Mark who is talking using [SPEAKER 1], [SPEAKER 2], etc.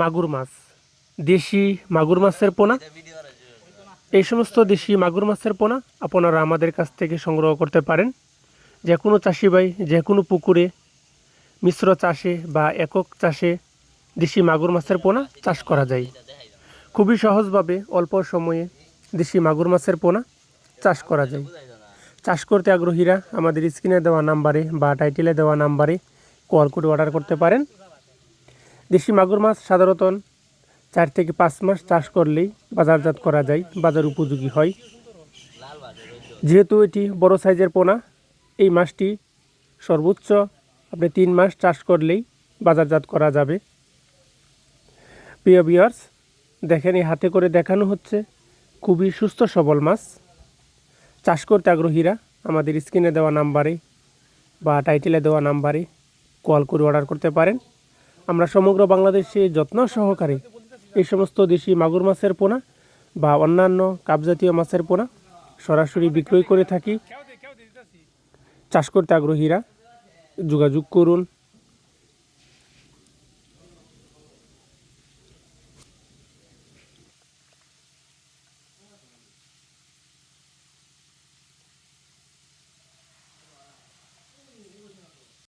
[SPEAKER 1] মাগুর মাছ। দেশি মাগুর মাছের পোনা। এই সমস্ত দেশি মাগুর মাছের পোনা আপনারা আমাদের কাছ থেকে সংগ্রহ করতে পারেন। যে কোনো চাষি ভাই, যে কোনো পুকুরে, মিশ্র চাষে বা একক চাষে দেশি মাগুর মাছের পোনা চাষ করা যায়। খুবই সহজভাবে অল্প সময়ে দেশি মাগুর মাছের পোনা চাষ করা যায়। চাষ করতে আগ্রহীরা আমাদের স্ক্রিনে দেওয়া নাম্বারে বা টাইটেলে দেওয়া নাম্বারে কল করে অর্ডার করতে পারেন। দেশি মাগুর মাছ সাধারণত চার থেকে পাঁচ মাস চাষ করলেই বাজারজাত করা যায়, বাজার উপযোগী হয়। যেহেতু এটি বড় সাইজের পোনা, এই মাছটি সর্বোচ্চ আপনি তিন মাস চাষ করলেই বাজারজাত করা যাবে। প্রিয় বিয়ার্স দেখেন এই হাতে করে দেখানো হচ্ছে খুবই সুস্থ সবল মাছ। চাষ করতে আগ্রহীরা আমাদের স্ক্রিনে দেওয়া নাম্বারে বা টাইটেলে দেওয়া নাম্বারে কল করে অর্ডার করতে পারেন। আমরা সমগ্র বাংলাদেশে যত্ন সহকারে এই সমস্ত দেশি মাগুর মাছের পোনা বা অন্যান্য কাপজাতীয় মাছের পোনা সরাসরি বিক্রয় করে থাকি। চাষ করতে আগ্রহীরা যোগাযোগ করুন।